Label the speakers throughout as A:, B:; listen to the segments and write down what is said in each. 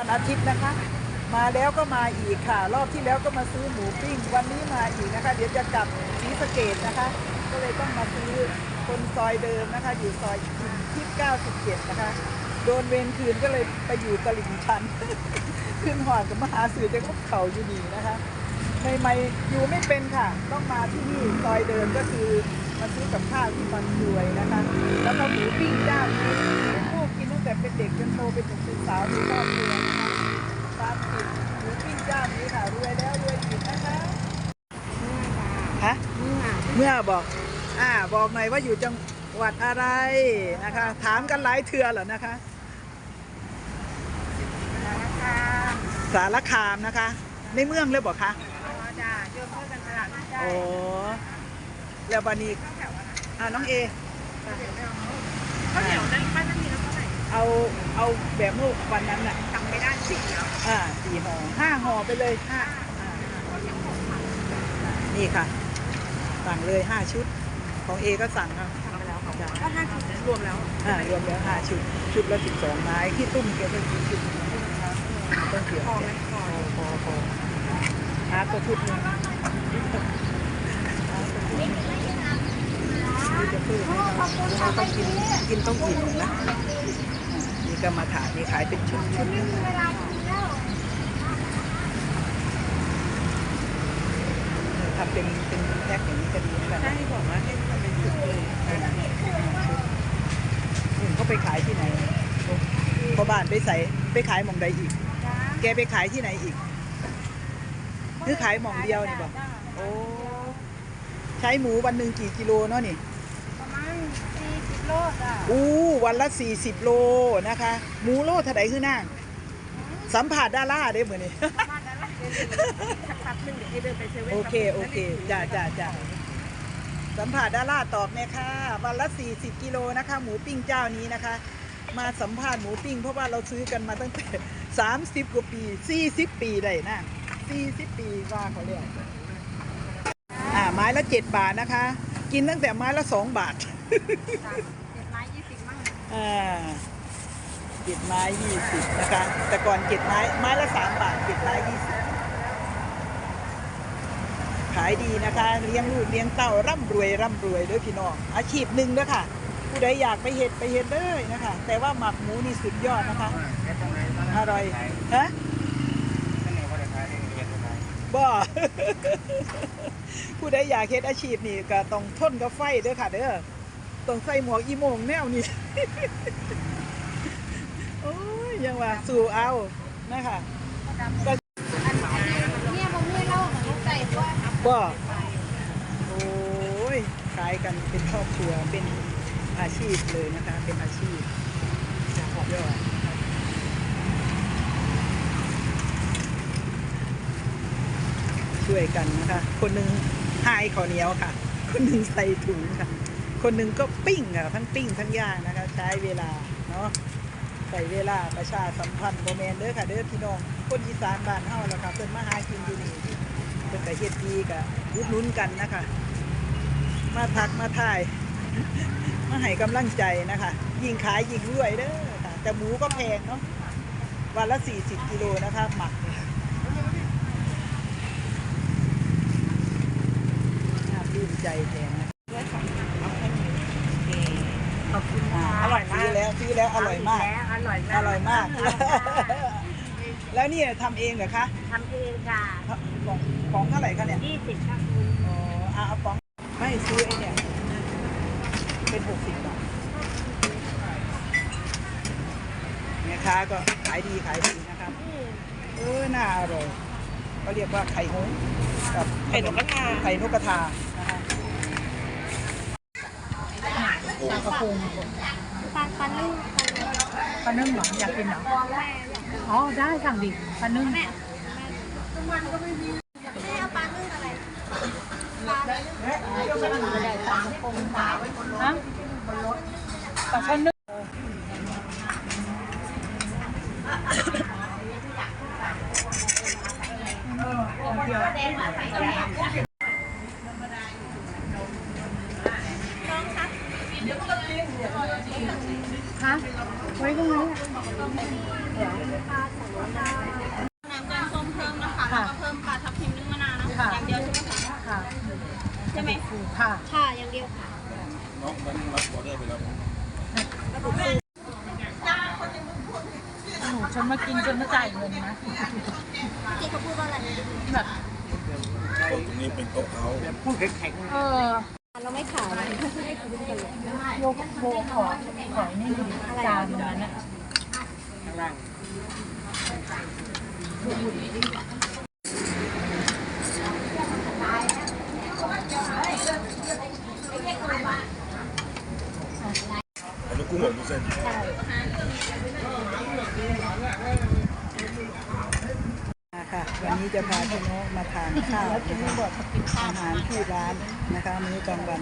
A: วันอาทิตย์นะคะ มาแล้วก็มาอีกค่ะ รอบที่แล้วก็มาซื้อหมูปิ้ง วันนี้มาอีกนะคะ เดี๋ยวจะกลับศรีสะเกดนะคะ ก็เลยต้องมาซื้อคนซอยเดิมนะคะ อยู่ซอยอินทิพย์97นะคะ โดนเวรคืนก็เลยไปอยู่ตลิ่งชัน ขึ้นหอดกับมหาสื่อจะก็เขาอยู่ดีนะคะใหม่ๆอยู่ไม่เป็นค่ะ ต้องมาที่นี่ซอยเดิมก็คือมาซื้อกับข้าวที่มันรวยนะคะ แล้วก็หมูปิ้งเจ้านี้ กกินตั้งแต่เป็นเด็กจนโตเป็นหนุ่มเป็นสาวในครอบครัวนะคะตามติดหมูปิ้งเจ้านี้ค่ะรวยแล้วรวยอีกนะคะฮะเมื่อบอกอ่าบอกหน่อยว่าอยู่จังหวัดอะไรนะคะ ถามกันหลายเทือเหรอนะคะ สารคามนะคะ ในเมืองเลยบอกคะโอ้แล้วบานีอ่าน้องเอ
B: ข้าวเหนียวนั้นป้าจะมีแล้ว เท่าไหร่
A: เอาเอาแบบเมื่อวันนั้นน่ะ
B: จำไม่ได้สี่แล้ว
A: อ่าสี่ห่อห้าห่อไปเลยห้าอ่านี่ค่ะ สั่งเลยห้าชุด ของเอก็สั่งค่ะ
B: ทำไปแล้วค่ะ
A: จ้ะ
B: ก็ห้าชุดรวมแล้ว
A: อ่ารวมแล้วห้าชุด ชุดละสิบสองไม้ที่ตุ้มเกลือกี่ชุดต้องเกี่ยว
B: พอไหมพอ
A: พอพออาตัวชุดหนึงนี่จะพูดให้เราต้องกินกินต้องอิ่มนะ อ่านี่ก็มาถานี่ขายเป็นชุดชุดทำเป็นเป็นแพ็คอย่างนี้ก็ดีนะ
B: ใช่บอกว่าให้ทำเป็นชุดเลย
A: อื่นเขาไปขายที่ไหนพอบ้านไปใส่ไปขายหมองใดอีก แกไปขายที่ไหนอีกคือขายหมองเดียวนี่บอกโอ้ใช้หมูวันหนึ่งกี่กิโลเนาะนี่
B: ประมาณสี่สิบ โลจ้ะ
A: อู้วันละ 40 โลนะคะ หมูโลเท่าไหร่ขึ้นนั่งสัมผัสดาราได้เหมือนนี่
B: ประมาณนั้นแหละเดินสักพักหนึ่งเดี๋ยวให้เดินไปเซเว่น
A: โอเค โอเคจ้าจ้าจ้าสัมผัสดาราตอบแม่ค่ะ วันละ 40 กิโลนะคะ หมูปิ้งเจ้านี้นะคะ มาสัมภาษณ์หมูปิ้ง เพราะว่าเราซื้อกันมาตั้งแต่ 30 กว่าปี 40 ปีได้นะ 40 ปีว่าเขาเรียกอ่าไม้ละ 7 บาทนะคะ กินตั้งแต่ไม้ละ 2 บาท
B: เจ็ดไม้ยี่สิบมั่ง
A: อ่า เจ็ดไม้ยี่สิบนะคะ แต่ก่อนเจ็ดไม้ไม้ละสามบาทเจ็ดไม้ยี่สิบขายดีนะคะเลี้ยงลูกเลี้ยงเต้าร่ำรวยร่ำรวยด้อพี่น้องอาชีพหนึ่งเด้อค่ะผู้ใดอยากไปเห็ดไปเห็ดเลยนะคะ แต่ว่าหมักหมูนี่สุดยอดนะคะ อร่อยฮะบ่ผู้ใดอยากเฮ็ดอาชีพนี่ก็ต้องทนกับไฟเด้อค่ะเด้อ ต้องใส่หมวกอีโมงแนวนี้โอ้ยยังว่าสู่เอานะคะ
B: เนี่ยผมไม่เล่าของลูกไก่ว่า
A: บ่โอ้ยขายกันเป็นครอบครัวเป็นอาชีพเลยนะคะ เป็นอาชีพสุดยอดช่วยกันนะคะ คนหนึ่งหายข้าวเหนียวค่ะ คนหนึ่งใส่ถุงค่ะ คนหนึ่งก็ปิ้งค่ะทั้งปิ้งทั้งย่างนะคะใช้เวลาเนาะใส่เวลาประชาสัมพันธ์โมเมนเด้อค่ะเด้อพี่น้องคนอีสานบ้านเฮาแล้วค่ะเพิ่นมาหากินอยู่นี่เพิ่นก็เฮ็ดดีก็อุดหนุนกันนะคะ มาทักมาทาย มาให้กำลังใจนะคะ ยิ่งขายยิ่งรวยเด้อค่ะแต่หมูก็แพงเนาะวันละ 40กิโลนะคะหมักเนี่ยน่าปลื้มใจแทนนะ
B: ด้วยสองเอาแค่นี้ขอบคุณ
A: อ่า
B: ค่ะอร่อยมาก
A: ซื้อแล้วซื้อแล้วอร่อยมาก
B: อร่อย มาก
A: อร่อยมาก แล้วนี่ทำเองเหรอคะ
B: ทำเองค่ะ
A: ของของเท่าไหร่คะเนี่ย
B: ยี่สิบค่ะคุณ
A: อ๋อเอาเอาของไม่ซื้อไอ้เนี่ยเป็นหกสิบบาทแม่ค้าก็ขายดีขายดีนะครับเออน่าอร่อยเขาเรียกว่าไข่หงส์กับ
B: ไข่นกกระทา
A: ไข่นกกระทานะคะปลากระพง
B: ปลาปลานึ่ง
A: ปลานึ่งเหรออยากกินเหรอ
B: ปลาแม่
A: อ๋อได้สั่งดิปลานึ่ง
B: แม่ทุกวันก็ไม่มีแม่เอาปลานึ่ง ฮะไว้ตรงนี้น้ำ
A: แกงส้มเพิ่มนะคะแล้วก็เพิ่มปลาทับทิมนึ่งมะนาวนะคะอย่าง
B: เดียวใช่ไหมคะใช่ไห
C: มค่ะ
B: ค่ะอย่างเดียวค่ะน้องมันรับออเดอร์ไปแล้วหนู
C: ฉันมากินจนไม่จ่ายเงินนะ
B: ที่เขาพูดว่าอะไร
C: แบบ
D: ตรงนี้เป็นโต๊ะเขาพูดแข็งๆ
C: เออ
B: เราไม่ขายให้คุณกันเลย
C: โยกโบขอขอนี่จานนั้นอะ
D: อันนี้กุ้งหมกวุ้นเส้น
A: นนี้จะพาพี่น้องมาทานข้าวอาหารที่ร้านนะคะมื้อกลางวัน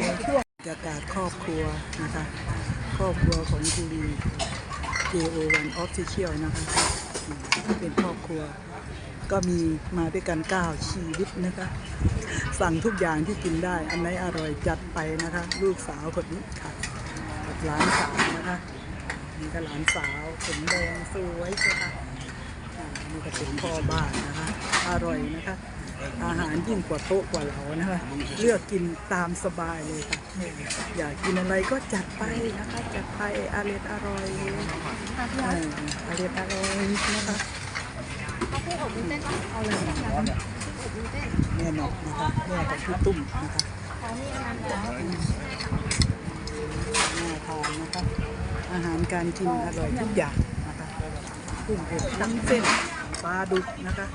A: ในช่วงบรรยากาศครอบครัวนะคะ ครอบครัวของคุรี JO1 Official นะคะอืมเป็นครอบครัว ก็มีมาด้วยกัน 9 ชีวิตนะคะ สั่งทุกอย่างที่กินได้ อันไหนอร่อยจัดไปนะคะ ลูกสาวคนนี้ค่ะหลานสาวนะคะนี่ก็หลานสาวผมแดงสวยค่ะ นี่ก็เป็นพ่อบ้านนะคะอร่อยนะคะ อาหารยิ่งกว่าโต๊ะกว่าเรานะคะ เลือกกินตามสบายเลยค่ะ อยากกินอะไรก็จัดไปนะคะ จัดไปอร่อยอร่อยอร่อยอร่อยนะคะ
B: เขาพูดอบวุ้นเส้นเอาเลยอบวุ้นน
A: แม่นอกนะคะแม่กับพี่ตุ้มนะคะ
B: เขานี่น้ำแล้ว
A: น่าทานนะคะอาหารการกินอร่อยทุกอย่างนะคะกุ้งอบน้ำเส้น ปลาดุกนะคะ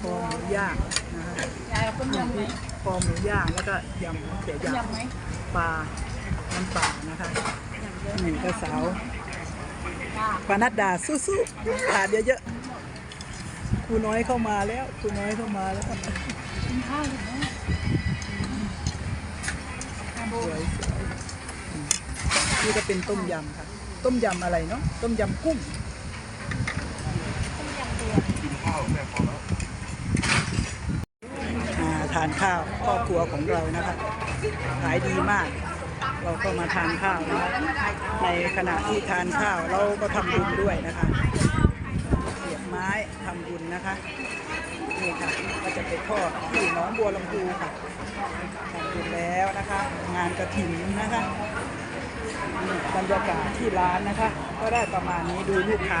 A: คอหมูย่างนะคะ
C: ยายเอาต้มยำไหม
A: คอหมูย่างแล้วก็ยำมะเขือยาง
C: ยำไหม
A: ปลาน้ำปลานะคะหนึ่งกระสาวปานัดดาสู้ๆขาดเยอะๆครูน้อยเข้ามาแล้วครูน้อยเข้ามาแล้ว
C: กินข้าวหรือไม่
A: สวยสวยอืมนี่ก็เป็นต้มยำค่ะ ต้มยำอะไรเนาะต้มยำกุ้ง ทานข้าวครอบครัวของเรานะคะขายดีมาก เราก็มาทานข้าวนะคะในขณะที่ทานข้าวเราก็ทำบุญด้วยนะคะเสียบไม้ทำบุญนะคะนี่ค่ะก็จะไปทอดที่หนองบัวลำพูค่ะทำบุญแล้วนะคะ งานกระถิ่นนะคะบรรยากาศที่ร้านนะคะ ก็ได้ประมาณนี้ดูลูกค้า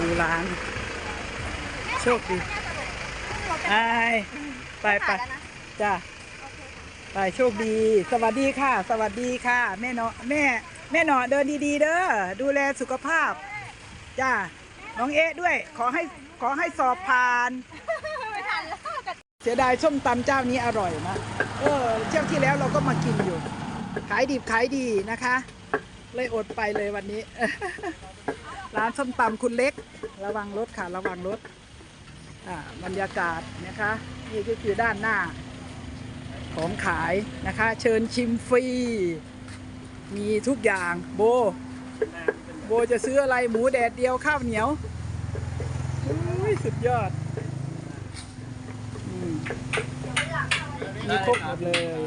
A: ดูร้าน โชคดีไปไปไปจ้าไปโชคดี สวัสดีค่ะ สวัสดีค่ะ แม่เนาะแม่ แม่เนาะเดินดีๆ เด้อดูแลสุขภาพ จ้าน้องเอ๊ะด้วย ขอให้ขอให้สอบผ่านเสียดายส้มตำเจ้านี้อร่อยนะเออเที่ยวที่แล้วเราก็มากินอยู่ ขายดิบขายดีนะคะ เลยอดไปเลยวันนี้ ร้านส้มตำคุณเล็ก ระวังรถค่ะ ระวังรถอ่าบรรยากาศนะคะ นี่ก็คือด้านหน้า ของขายนะคะ เชิญชิมฟรี มีทุกอย่างโบ โบจะซื้ออะไรหมูแดดเดียวข้าวเหนียวอุ้ยสุดยอดมีครบหมดเลย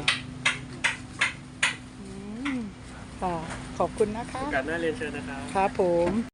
A: อืมค่ะ ขอบคุณนะคะ
E: การหน้าเรียนเชิญนะครับ
A: ครับผม